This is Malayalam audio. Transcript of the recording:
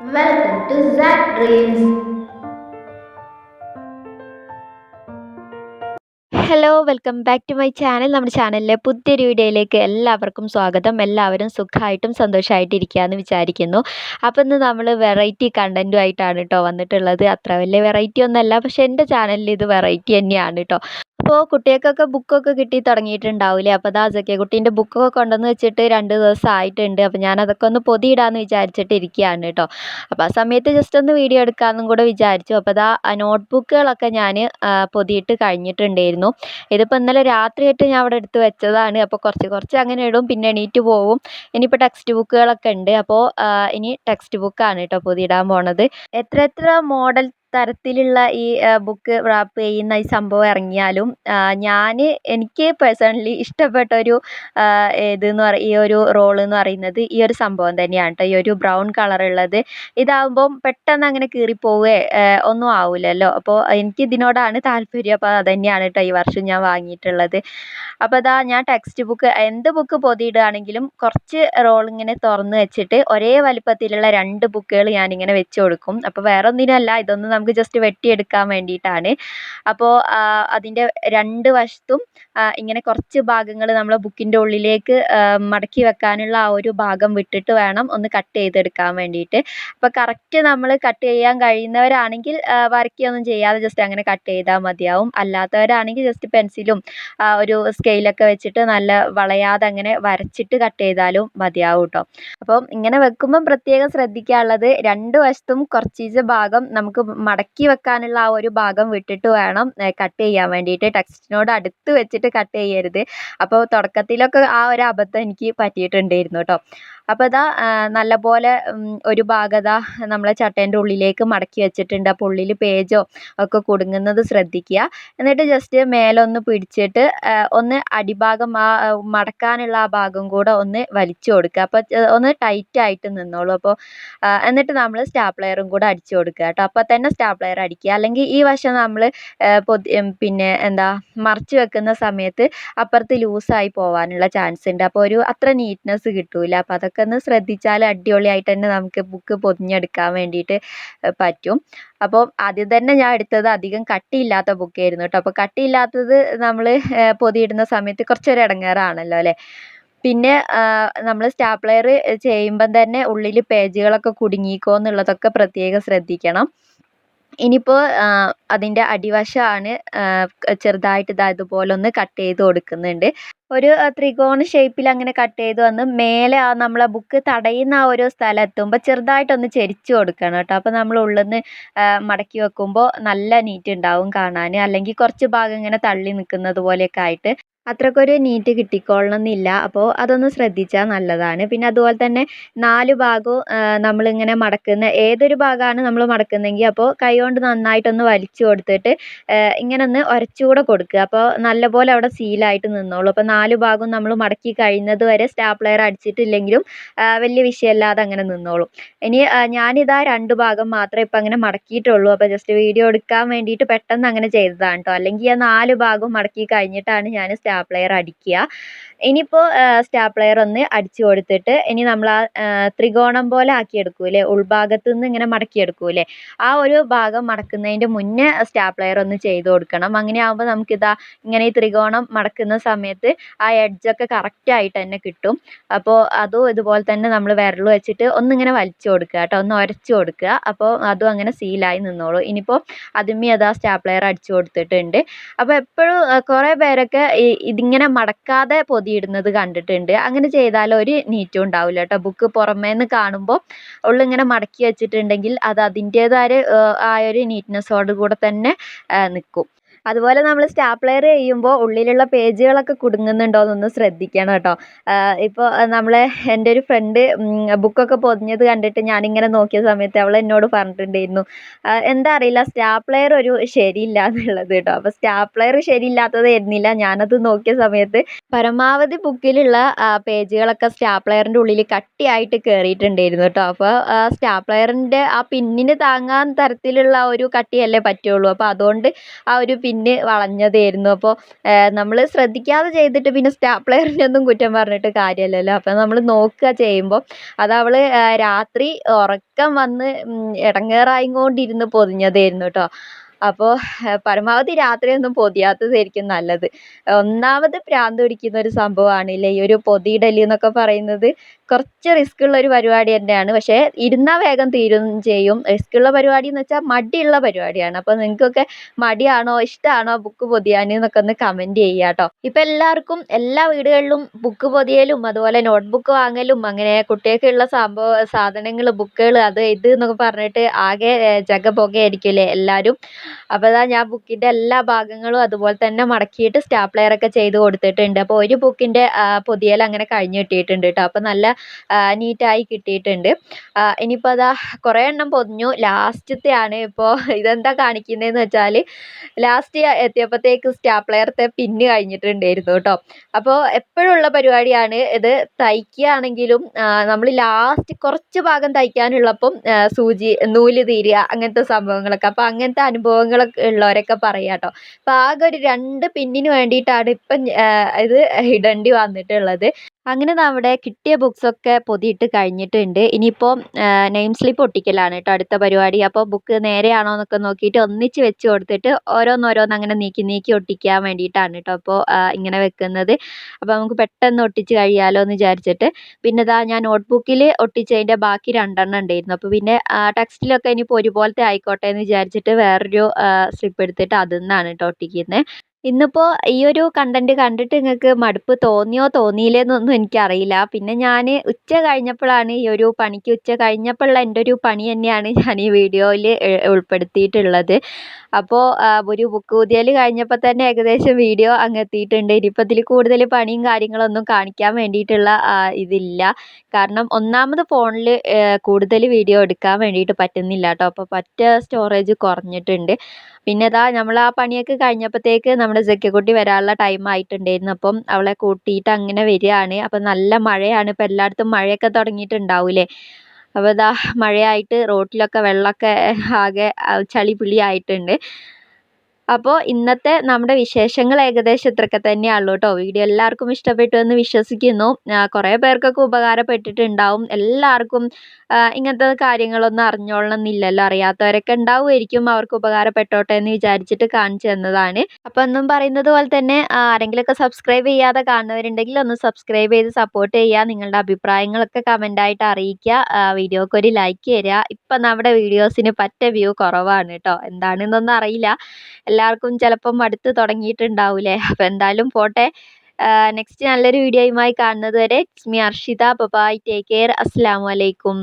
Welcome to Zach Dreams. Hello welcome back to my channel നമ്മുടെ ചാനലിലെ പുതിയൊരു വീഡിയോയിലേക്ക് എല്ലാവർക്കും സ്വാഗതം. എല്ലാവരും സുഖമായിട്ടും സന്തോഷമായിട്ടും ഇരിക്കുകയെന്ന് വിചാരിക്കുന്നു. അപ്പോൾ ഇന്ന് നമ്മൾ വെറൈറ്റി കണ്ടന്റുമായിട്ടാണ് കേട്ടോ വന്നിട്ടുള്ളത്. അത്ര വലിയ വെറൈറ്റി ഒന്നുമല്ല. പക്ഷേ എന്റെ ചാനലിൽ ഇത് വെറൈറ്റി തന്നെയാണ് കേട്ടോ അപ്പോൾ കുട്ടികൾക്കൊക്കെ ബുക്കൊക്കെ കിട്ടി തുടങ്ങിയിട്ടുണ്ടാവില്ലേ അപ്പോൾ അതാ ജക്കെ കുട്ടീന്റെ ബുക്കൊക്കെ കൊണ്ടുവന്ന് വെച്ചിട്ട് രണ്ട് ദിവസം ആയിട്ടുണ്ട്. അപ്പോൾ ഞാൻ അതൊക്കെ ഒന്ന് പൊതിയിടാമെന്ന് വിചാരിച്ചിട്ട് ഇരിക്കുകയാണ് കേട്ടോ. അപ്പോൾ ആ സമയത്ത് ജസ്റ്റ് ഒന്ന് വീഡിയോ എടുക്കാമെന്നും കൂടെ വിചാരിച്ചു. അപ്പോൾ അതാ നോട്ട് ബുക്കുകളൊക്കെ ഞാൻ പൊതിയിട്ട് കഴിഞ്ഞിട്ടുണ്ടായിരുന്നു. ഇതിപ്പോൾ ഇന്നലെ രാത്രിയായിട്ട് ഞാൻ അവിടെ എടുത്ത് വെച്ചതാണ്. അപ്പോൾ കുറച്ച് കുറച്ച് അങ്ങനെ ഇടും. പിന്നെ എണീറ്റ് പോവും. ഇനിയിപ്പോൾ ടെക്സ്റ്റ് ബുക്കുകളൊക്കെ ഉണ്ട്. അപ്പോൾ ഇനി ടെക്സ്റ്റ് ബുക്കാണ് കേട്ടോ പൊതിയിടാൻ പോണത്. എത്ര എത്ര മോഡൽ തരത്തിലുള്ള ഈ ബുക്ക് റാപ്പ് ചെയ്യുന്ന ഈ സംഭവം ഇറങ്ങിയാലും ഞാൻ എനിക്ക് പേഴ്സണലി ഇഷ്ടപ്പെട്ട ഒരു ഇതെന്ന് ഈ ഒരു റോൾ എന്ന് പറയുന്നത് ഈ ഒരു സംഭവം തന്നെയാണ് കേട്ടോ ഈ ഒരു ബ്രൗൺ കളർ കളറുള്ളത് ഇതാകുമ്പം പെട്ടെന്ന് അങ്ങനെ കീറിപ്പോവുകയോ ഒന്നും ആവില്ലല്ലോ അപ്പോൾ എനിക്ക് ഇതിനോടാണ് താല്പര്യം. അപ്പോൾ അത് തന്നെയാണ് കേട്ടോ ഈ വർഷം ഞാൻ വാങ്ങിയിട്ടുള്ളത്. അപ്പോൾ അതാ ഞാൻ ടെക്സ്റ്റ് ബുക്ക് എന്ത് ബുക്ക് പൊതിയിടുകയാണെങ്കിലും കുറച്ച് റോൾ ഇങ്ങനെ തുറന്ന് വെച്ചിട്ട് ഒരേ വലിപ്പത്തിലുള്ള രണ്ട് ബുക്കുകൾ ഞാനിങ്ങനെ വെച്ച് കൊടുക്കും. അപ്പോൾ വേറെ ഒന്നിനല്ല ഇതൊന്ന് നമുക്ക് ജസ്റ്റ് വെട്ടിയെടുക്കാൻ വേണ്ടിയിട്ടാണ്. അപ്പോൾ അതിന്റെ രണ്ട് വശത്തും ഇങ്ങനെ കുറച്ച് ഭാഗങ്ങൾ നമ്മൾ ബുക്കിന്റെ ഉള്ളിലേക്ക് മടക്കി വെക്കാനുള്ള ആ ഒരു ഭാഗം വിട്ടിട്ട് വേണം ഒന്ന് കട്ട് ചെയ്തെടുക്കാൻ വേണ്ടിയിട്ട്. അപ്പോൾ കറക്റ്റ് നമ്മൾ കട്ട് ചെയ്യാൻ കഴിയുന്നവരാണെങ്കിൽ വരയ്ക്കുകയൊന്നും ചെയ്യാതെ ജസ്റ്റ് അങ്ങനെ കട്ട് ചെയ്താൽ മതിയാവും. അല്ലാത്തവരാണെങ്കിൽ ജസ്റ്റ് പെൻസിലും ഒരു സ്കെയിലൊക്കെ വെച്ചിട്ട് നല്ല വളയാതെ അങ്ങനെ വരച്ചിട്ട് കട്ട് ചെയ്താലും മതിയാവും കേട്ടോ അപ്പം ഇങ്ങനെ വെക്കുമ്പം പ്രത്യേകം ശ്രദ്ധിക്കാനുള്ളത് രണ്ട് വശത്തും കുറച്ചീച്ച ഭാഗം നമുക്ക് മടക്കി വെക്കാനുള്ള ആ ഒരു ഭാഗം വിട്ടിട്ട് വേണം കട്ട് ചെയ്യാൻ വേണ്ടിയിട്ട്. ടെക്സ്റ്റിനോട് അടുത്ത് വെച്ചിട്ട് കട്ട് ചെയ്യരുത്. അപ്പോൾ തുടക്കത്തിലൊക്കെ ആ ഒരു അബദ്ധം എനിക്ക് പറ്റിയിട്ടുണ്ടായിരുന്നു കേട്ടോ അപ്പോൾ ഇതാ നല്ലപോലെ ഒരു ഭാഗം ഇതാ നമ്മളെ ചട്ടേന്റെ ഉള്ളിലേക്ക് മടക്കി വെച്ചിട്ടുണ്ട്. അപ്പോൾ ഉള്ളിൽ പേജോ ഒക്കെ കുടുങ്ങുന്നത് ശ്രദ്ധിക്കുക. എന്നിട്ട് ജസ്റ്റ് മേലൊന്ന് പിടിച്ചിട്ട് ഒന്ന് അടിഭാഗം ആ മടക്കാനുള്ള ആ ഭാഗം കൂടെ ഒന്ന് വലിച്ചു കൊടുക്കുക. അപ്പോൾ ഒന്ന് ടൈറ്റ് ആയിട്ട് നിന്നോളൂ. അപ്പോൾ എന്നിട്ട് നമ്മൾ സ്റ്റാപ്ലെയറും കൂടെ അടിച്ചു കൊടുക്കുക കേട്ടോ. അപ്പോൾ തന്നെ സ്റ്റാപ്ലെയർ അടിക്കുക. അല്ലെങ്കിൽ ഈ വശം നമ്മൾ പൊതി പിന്നെ എന്താ മറച്ചു വെക്കുന്ന സമയത്ത് അപ്പുറത്ത് ലൂസായി പോകാനുള്ള ചാൻസ് ഉണ്ട്. അപ്പോൾ ഒരു അത്ര നീറ്റ്നെസ് കിട്ടൂല. അപ്പോൾ അതൊക്കെ ഒന്ന് ശ്രദ്ധിച്ചാൽ അടിപൊളിയായിട്ട് തന്നെ നമുക്ക് ബുക്ക് പൊതിഞ്ഞെടുക്കാൻ വേണ്ടിയിട്ട് പറ്റും. അപ്പോൾ ആദ്യം തന്നെ ഞാൻ എടുത്തത് അധികം കട്ടിയില്ലാത്ത ബുക്കായിരുന്നു കേട്ടോ. അപ്പോൾ കട്ടിയില്ലാത്തത് നമ്മൾ പൊതിയിടുന്ന സമയത്ത് കുറച്ചൊരു ഇടങ്ങേറാണല്ലോ അല്ലേ? പിന്നെ നമ്മൾ സ്റ്റാപ്ലെയർ ചെയ്യുമ്പം തന്നെ ഉള്ളിൽ പേജുകളൊക്കെ കുടുങ്ങിക്കോ എന്നുള്ളതൊക്കെ പ്രത്യേകം ശ്രദ്ധിക്കണം. ഇനിയിപ്പോൾ അതിന്റെ അടിവശമാണ് ചെറുതായിട്ട് ഇതാ ഇതുപോലെ ഒന്ന് കട്ട് ചെയ്ത് കൊടുക്കുന്നുണ്ട്. ഒരു ത്രികോണ ഷേപ്പിൽ അങ്ങനെ കട്ട് ചെയ്ത് വന്ന് മേലെ ആ നമ്മളെ ബുക്ക് തടയുന്ന ആ ഒരു സ്ഥലം എത്തുമ്പോൾ ചെറുതായിട്ടൊന്ന് ചെരിച്ച് കൊടുക്കണം കേട്ടോ. അപ്പോൾ നമ്മൾ ഉള്ളിൽ നിന്ന് മടക്കി വെക്കുമ്പോൾ നല്ല നീറ്റ് ഉണ്ടാവും കാണാൻ അല്ലെങ്കിൽ കുറച്ച് ഭാഗം ഇങ്ങനെ തള്ളി നിൽക്കുന്നത് പോലെയൊക്കെ ആയിട്ട്. അത്രയ്ക്കൊരു നീറ്റ് കിട്ടിക്കൊള്ളണമെന്നില്ല അപ്പോൾ അതൊന്ന് ശ്രദ്ധിച്ചാൽ നല്ലതാണ്. പിന്നെ അതുപോലെ തന്നെ നാല് ഭാഗവും നമ്മളിങ്ങനെ മടക്കുന്ന ഏതൊരു ഭാഗമാണ് നമ്മൾ മടക്കുന്നതെങ്കിൽ അപ്പോൾ കൈ കൊണ്ട് നന്നായിട്ടൊന്ന് വലിച്ചു കൊടുത്തിട്ട് ഇങ്ങനെ ഒന്ന് ഉരച്ചുകൂടെ കൊടുക്കുക. അപ്പോൾ നല്ലപോലെ അവിടെ സീലായിട്ട് നിന്നോളും. അപ്പോൾ നാല് ഭാഗവും നമ്മൾ മടക്കി കഴിയുന്നത് വരെ സ്റ്റാപ്ലെയർ അടിച്ചിട്ടില്ലെങ്കിലും വലിയ വിഷയമല്ലാതെ അങ്ങനെ നിന്നോളും. ഇനി ഞാനിതാ രണ്ട് ഭാഗം മാത്രമേ ഇപ്പം അങ്ങനെ മടക്കിയിട്ടുള്ളൂ. അപ്പോൾ ജസ്റ്റ് വീഡിയോ എടുക്കാൻ വേണ്ടിയിട്ട് പെട്ടെന്ന് അങ്ങനെ ചെയ്തതാണ് കേട്ടോ അല്ലെങ്കിൽ ആ നാല് ഭാഗവും മടക്കി കഴിഞ്ഞിട്ടാണ് ഞാൻ സ്റ്റാപ്ലെയർ അടിക്കുക. ഇനിയിപ്പോൾ സ്റ്റാപ്ലെയർ ഒന്ന് അടിച്ചു കൊടുത്തിട്ട് ഇനി നമ്മൾ ആ ത്രികോണം പോലെ ആക്കിയെടുക്കൂലേ ഉൾഭാഗത്തു നിന്ന് ഇങ്ങനെ മടക്കിയെടുക്കൂലേ ആ ഒരു ഭാഗം മടക്കുന്നതിന്റെ മുന്നേ സ്റ്റാപ്ലെയർ ഒന്ന് ചെയ്ത് കൊടുക്കണം. അങ്ങനെ ആകുമ്പോൾ നമുക്കിതാ ഇങ്ങനെ ഈ ത്രികോണം മടക്കുന്ന സമയത്ത് ആ എഡ്ജൊക്കെ കറക്റ്റായിട്ട് തന്നെ കിട്ടും. അപ്പോൾ അതും ഇതുപോലെ തന്നെ നമ്മൾ വിരൽ വെച്ചിട്ട് ഒന്നിങ്ങനെ വലിച്ചു കൊടുക്കുക കേട്ടോ. ഒന്ന് ഉരച്ചു കൊടുക്കുക. അപ്പോൾ അതും അങ്ങനെ സീലായി നിന്നോളൂ. ഇനിയിപ്പോൾ അതിമ്മി അതാ സ്റ്റാപ്ലെയർ അടിച്ചു കൊടുത്തിട്ടുണ്ട്. അപ്പോൾ എപ്പോഴും കുറേ പേരൊക്കെ ഇതിങ്ങനെ മടക്കാതെ പൊതിയിടുന്നത് കണ്ടിട്ടുണ്ട്. അങ്ങനെ ചെയ്താൽ ഒരു നീറ്റും ഉണ്ടാവില്ല കേട്ടോ. ബുക്ക് പുറമേന്ന് കാണുമ്പോൾ ഉള്ളിങ്ങനെ മടക്കി വെച്ചിട്ടുണ്ടെങ്കിൽ അത് അതിന്റേതായ ആ ഒരു നീറ്റ്നെസ്സോട് കൂടെ തന്നെ നിൽക്കും അതുപോലെ നമ്മൾ സ്റ്റാപ്ലെയർ ചെയ്യുമ്പോൾ ഉള്ളിലുള്ള പേജുകളൊക്കെ കുടുങ്ങുന്നുണ്ടോ എന്നൊന്ന് ശ്രദ്ധിക്കണം കേട്ടോ. ഇപ്പോൾ നമ്മൾ എന്റെ ഒരു ഫ്രണ്ട് ബുക്കൊക്കെ പൊതിഞ്ഞത് കണ്ടിട്ട് ഞാനിങ്ങനെ നോക്കിയ സമയത്ത് അവൾ എന്നോട് പറഞ്ഞിട്ടുണ്ടായിരുന്നു. എന്താ അറിയില്ല സ്റ്റാപ്ലെയർ ഒരു ശരിയില്ല എന്നുള്ളത് കേട്ടോ. അപ്പോൾ സ്റ്റാപ്ലെയർ ശരിയില്ലാത്തതായിരുന്നില്ല ഞാനത് നോക്കിയ സമയത്ത് പരമാവധി ബുക്കിലുള്ള പേജുകളൊക്കെ സ്റ്റാപ്ലെയറിന്റെ ഉള്ളിൽ കട്ടിയായിട്ട് കയറിയിട്ടുണ്ടായിരുന്നു കേട്ടോ. അപ്പോൾ സ്റ്റാപ്ലെയറിന്റെ ആ പിന്നിന് താങ്ങാൻ തരത്തിലുള്ള ഒരു കട്ടിയല്ലേ പറ്റുള്ളൂ. അപ്പോൾ അതുകൊണ്ട് ആ ഒരു പിൻ പിന്ന് വളഞ്ഞതായിരുന്നു. അപ്പോൾ നമ്മൾ ശ്രദ്ധിക്കാതെ ചെയ്തിട്ട് പിന്നെ സ്റ്റാപ്ലെയറിനെ ഒന്നും കുറ്റം പറഞ്ഞിട്ട് കാര്യമല്ലല്ലോ അപ്പം നമ്മൾ നോക്കുക ചെയ്യുമ്പോൾ അത് അവൾ രാത്രി ഉറക്കം വന്ന് ഇടങ്ങേറായിക്കൊണ്ടിരുന്ന് പൊതിഞ്ഞതായിരുന്നു കേട്ടോ അപ്പോൾ പരമാവധി രാത്രിയൊന്നും പൊതിയാത്തതായിരിക്കും നല്ലത്. ഒന്നാമത് ഭ്രാന്ത് പിടിക്കുന്ന ഒരു സംഭവമാണല്ലേ ഈ ഒരു പൊതിയിടൽ എന്നൊക്കെ പറയുന്നത് കുറച്ച് റിസ്ക് ഉള്ള ഒരു പരിപാടി തന്നെയാണ്. പക്ഷേ ഇരുന്നാൽ വേഗം തീരും ചെയ്യും. റിസ്ക് ഉള്ള പരിപാടി എന്ന് വെച്ചാൽ മടിയുള്ള പരിപാടിയാണ്. അപ്പോൾ നിങ്ങൾക്കൊക്കെ മടിയാണോ ഇഷ്ടമാണോ ബുക്ക് പൊതിയാൻ എന്നൊക്കെ ഒന്ന് കമന്റ് ചെയ്യുക കേട്ടോ. ഇപ്പം എല്ലാവർക്കും എല്ലാ വീടുകളിലും ബുക്ക് പൊതിയലും അതുപോലെ നോട്ട്ബുക്ക് വാങ്ങലും അങ്ങനെ കുട്ടികൾക്കുള്ള സംഭവ സാധനങ്ങൾ ബുക്കുകൾ അത് ഇത് എന്നൊക്കെ പറഞ്ഞിട്ട് ആകെ ജഗപൊകയായിരിക്കുമല്ലേ എല്ലാവരും അപ്പോൾ അതാ ഞാൻ ബുക്കിന്റെ എല്ലാ ഭാഗങ്ങളും അതുപോലെ തന്നെ മടക്കിയിട്ട് സ്റ്റാപ്ലെയർ ഒക്കെ ചെയ്ത് കൊടുത്തിട്ടുണ്ട്. അപ്പോൾ ഒരു ബുക്കിന്റെ പൊതിയൽ അങ്ങനെ കഴിഞ്ഞ് കിട്ടിയിട്ടുണ്ട് കേട്ടോ. അപ്പോൾ നല്ല നീറ്റായി കിട്ടിയിട്ടുണ്ട്. ഇനിയിപ്പോൾ അതാ കുറേ എണ്ണം പൊതിഞ്ഞു. ലാസ്റ്റത്തെ ആണ് ഇപ്പോൾ ഇതെന്താ കാണിക്കുന്നതെന്ന് വെച്ചാൽ ലാസ്റ്റ് എത്തിയപ്പോഴത്തേക്ക് സ്റ്റാപ്ലെയറത്തെ പിന്ന് കഴിഞ്ഞിട്ടുണ്ടായിരുന്നു കേട്ടോ. അപ്പോൾ എപ്പോഴുള്ള പരിപാടിയാണ് ഇത്. തയ്ക്കുകയാണെങ്കിലും നമ്മൾ ലാസ്റ്റ് കുറച്ച് ഭാഗം തയ്ക്കാനുള്ളപ്പം സൂചി നൂൽ തീരുക അങ്ങനത്തെ സംഭവങ്ങളൊക്കെ. അപ്പോൾ അങ്ങനത്തെ അനുഭവങ്ങളൊക്കെ ഉള്ളവരൊക്കെ പറയാം കേട്ടോ അപ്പോൾ ആകെ ഒരു രണ്ട് പിന്നിന് വേണ്ടിയിട്ടാണ് ഇപ്പം ഇത് ഇടേണ്ടി വന്നിട്ടുള്ളത്. അങ്ങനെ നമ്മുടെ കിട്ടിയ ബുക്സൊക്കെ പൊതിയിട്ട് കഴിഞ്ഞിട്ടുണ്ട്. ഇനിയിപ്പോൾ നെയിം സ്ലിപ്പ് ഒട്ടിക്കലാണ് കേട്ടോ അടുത്ത പരിപാടി. അപ്പോൾ ബുക്ക് നേരെയാണോ എന്നൊക്കെ നോക്കിയിട്ട് ഒന്നിച്ച് വെച്ച് കൊടുത്തിട്ട് ഓരോന്നോരോന്ന് അങ്ങനെ നീക്കി നീക്കി ഒട്ടിക്കാൻ വേണ്ടിയിട്ടാണ് കേട്ടോ അപ്പോൾ ഇങ്ങനെ വെക്കുന്നത്. അപ്പോൾ നമുക്ക് പെട്ടെന്ന് ഒട്ടിച്ച് കഴിയാലോ എന്ന് വിചാരിച്ചിട്ട്. പിന്നെ ഇതാ ഞാൻ നോട്ട്ബുക്കിൽ ഒട്ടിച്ചതിന്റെ ബാക്കി രണ്ടെണ്ണം ഉണ്ടായിരുന്നു. അപ്പോൾ പിന്നെ ടെക്സ്റ്റിലൊക്കെ ഇനിയിപ്പോൾ ഒരുപോലത്തെ ആയിക്കോട്ടെ എന്ന് വിചാരിച്ചിട്ട് വേറൊരു സ്ലിപ്പ് എടുത്തിട്ട് അതിൽ നിന്നാണ് കേട്ടോ ഒട്ടിക്കുന്നത് ഇന്നിപ്പോൾ ഈ ഒരു കണ്ടന്റ് കണ്ടിട്ട് നിങ്ങൾക്ക് മടുപ്പ് തോന്നിയോ തോന്നിയില്ലേ എന്നൊന്നും എനിക്കറിയില്ല. പിന്നെ ഞാൻ ഉച്ച കഴിഞ്ഞപ്പോഴാണ് ഈ ഒരു പണിക്ക് ഉച്ച കഴിഞ്ഞപ്പോഴുള്ള എന്റെ ഒരു പണി തന്നെയാണ് ഞാൻ ഈ വീഡിയോയിൽ ഉൾപ്പെടുത്തിയിട്ടുള്ളത്. അപ്പോൾ ഒരു ബുക്ക് ഊതിയൽ കഴിഞ്ഞപ്പോൾ തന്നെ ഏകദേശം വീഡിയോ അങ്ങ് എത്തിയിട്ടുണ്ട് ഇനിയിപ്പോൾ ഇതിൽ കൂടുതൽ പണിയും കാര്യങ്ങളൊന്നും കാണിക്കാൻ വേണ്ടിയിട്ടുള്ള ഇതില്ല. കാരണം ഒന്നാമത് ഫോണിൽ കൂടുതൽ വീഡിയോ എടുക്കാൻ വേണ്ടിയിട്ട് പറ്റുന്നില്ല കേട്ടോ. അപ്പോൾ പറ്റ സ്റ്റോറേജ് കുറഞ്ഞിട്ടുണ്ട്. പിന്നെ ഇതാ നമ്മൾ ആ പണിയൊക്കെ കഴിഞ്ഞപ്പോഴത്തേക്ക് നമ്മുടെ ജഗ്ഗക്കുട്ടി വരാനുള്ള ടൈം ആയിട്ടുണ്ടായിരുന്നു. അപ്പം അവളെ കൂട്ടിയിട്ട് അങ്ങനെ വരികയാണ്. അപ്പം നല്ല മഴയാണ്. ഇപ്പം എല്ലായിടത്തും മഴയൊക്കെ തുടങ്ങിയിട്ടുണ്ടാവില്ലേ? അപ്പോൾ ഇതാ മഴയായിട്ട് റോട്ടിലൊക്കെ വെള്ളമൊക്കെ ആകെ ചളി പിളി ആയിട്ടുണ്ട്. അപ്പോൾ ഇന്നത്തെ നമ്മുടെ വിശേഷങ്ങൾ ഏകദേശം ഇത്രയൊക്കെ തന്നെയുള്ളൂ കേട്ടോ. വീഡിയോ എല്ലാവർക്കും ഇഷ്ടപ്പെട്ടു എന്ന് വിശ്വസിക്കുന്നു. കുറേ പേർക്കൊക്കെ ഉപകാരപ്പെട്ടിട്ടുണ്ടാവും. എല്ലാവർക്കും ഇങ്ങനത്തെ കാര്യങ്ങളൊന്നും അറിഞ്ഞോളണം എന്നില്ലല്ലോ അറിയാത്തവരൊക്കെ ഉണ്ടാവുമായിരിക്കും അവർക്ക് ഉപകാരപ്പെട്ടോട്ടെ എന്ന് വിചാരിച്ചിട്ട് കാണിച്ചു തന്നതാണ്. അപ്പോൾ ഒന്നും പറയുന്നത് പോലെ തന്നെ ആരെങ്കിലുമൊക്കെ സബ്സ്ക്രൈബ് ചെയ്യാതെ കാണുന്നവരുണ്ടെങ്കിൽ ഒന്ന് സബ്സ്ക്രൈബ് ചെയ്ത് സപ്പോർട്ട് ചെയ്യുക. നിങ്ങളുടെ അഭിപ്രായങ്ങളൊക്കെ കമന്റായിട്ട് അറിയിക്കുക. വീഡിയോക്ക് ഒരു ലൈക്ക് തരിക ഇപ്പം നമ്മുടെ വീഡിയോസിന് പറ്റ വ്യൂ കുറവാണ് കേട്ടോ. എന്താണെന്നൊന്നും അറിയില്ല. എല്ലാവർക്കും ചിലപ്പം മടുത്ത് തുടങ്ങിയിട്ടുണ്ടാവില്ലേ അപ്പോൾ എന്തായാലും പോട്ടെ. നെക്സ്റ്റ് നല്ലൊരു വീഡിയോയുമായി കാണുന്നത് വരെ it's me Arshitha. Bye bye take care അസ്സാം വലൈക്കും